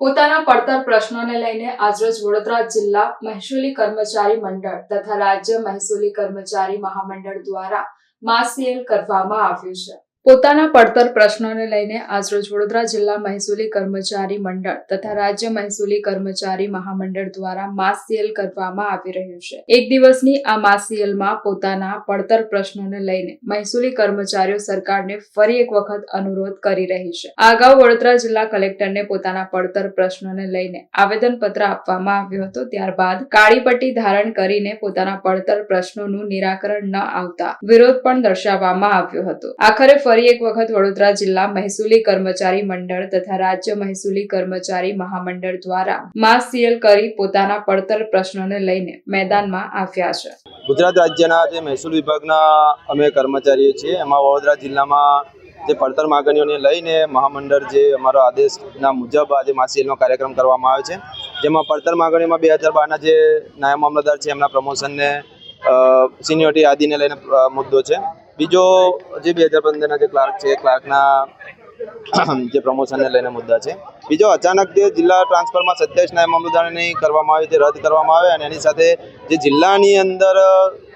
પોતાના પડતર પ્રશ્નોને લઈને આજરોજ વડોદરા જિલ્લા મહેસૂલી કર્મચારી મંડળ તથા રાજ્ય મહેસૂલી કર્મચારી મહામંડળ દ્વારા માસ સેલ કરવામાં આવ્યું છે. પોતાના પડતર પ્રશ્નોને લઈને આજરોજ વડોદરા જિલ્લા મહેસૂલી કર્મચારી મંડળ તથા રાજ્ય મહેસૂલી કર્મચારી મહામંડળ દ્વારા માસ કરવામાં આવી રહ્યું છે. એક દિવસની આ માસ પોતાના પડતર પ્રશ્નોને લઈને મહેસૂલી કર્મચારીઓ સરકારને ફરી એક વખત અનુરોધ કરી રહી છે. અગાઉ વડોદરા જિલ્લા કલેક્ટરને પોતાના પડતર પ્રશ્નોને લઈને આવેદનપત્ર આપવામાં આવ્યું હતું. ત્યારબાદ કાળી પટ્ટી ધારણ કરીને પોતાના પડતર પ્રશ્નોનું નિરાકરણ ન આવતા વિરોધ પણ દર્શાવવામાં આવ્યો હતો. આખરે ફરી એક વખત વડોદરા જિલ્લા મહેસૂલી કર્મચારી મંડળ તથા રાજ્ય મહેસૂલી કર્મચારી મહામંડળ દ્વારા માસ સીએલ કરી પોતાના પડતર પ્રશ્નોને લઈને મેદાનમાં આવ્યા છે. ગુજરાત રાજ્યના જે મહેસૂલ વિભાગના અમે કર્મચારીઓ છીએ, એમાં વડોદરા જિલ્લામાં જે પડતર માગણીઓને લઈને મહામંડળ જે અમારો આદેશના મુજબ આજે માસિયલનો કાર્યક્રમ કરવામાં આવે છે, જેમાં પડતર માગણીઓમાં બે હજાર બારના જે નાયબ મામલતદાર છે, એમના પ્રમોશનને સિનિયોરિટી આદિને લઈને મુદ્દો છે. બીજો જે બે હજાર પંદરના જે ક્લાર્ક છે ક્લાર્કના જે પ્રમોશનને લઈને મુદ્દા છે. બીજો અચાનક જે જિલ્લા ટ્રાન્સફરમાં સત્યાવીસ નાયબ મામલતદારની કરવામાં આવી, તે રદ કરવામાં આવે અને એની સાથે જે જિલ્લાની અંદર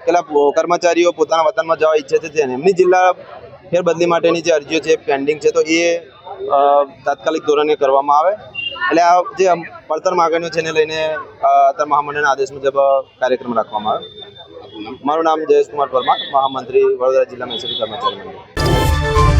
પેલા કર્મચારીઓ પોતાના વતનમાં જવા ઈચ્છે છે, જેને એમની જિલ્લા ફેરબદલી માટેની જે અરજીઓ છે પેન્ડિંગ છે, તો એ તાત્કાલિક ધોરણે કરવામાં આવે. એટલે આ જે પડતર માગણીઓ છે, એને લઈને અત્યારે મહામંડળના આદેશ મુજબ કાર્યક્રમ રાખવામાં આવે. મારું નામ જયેશ કુમાર પરમાર મહામંત્રી વડોદરા જિલ્લા મહેસૂલી કર્મચારી મંડળ.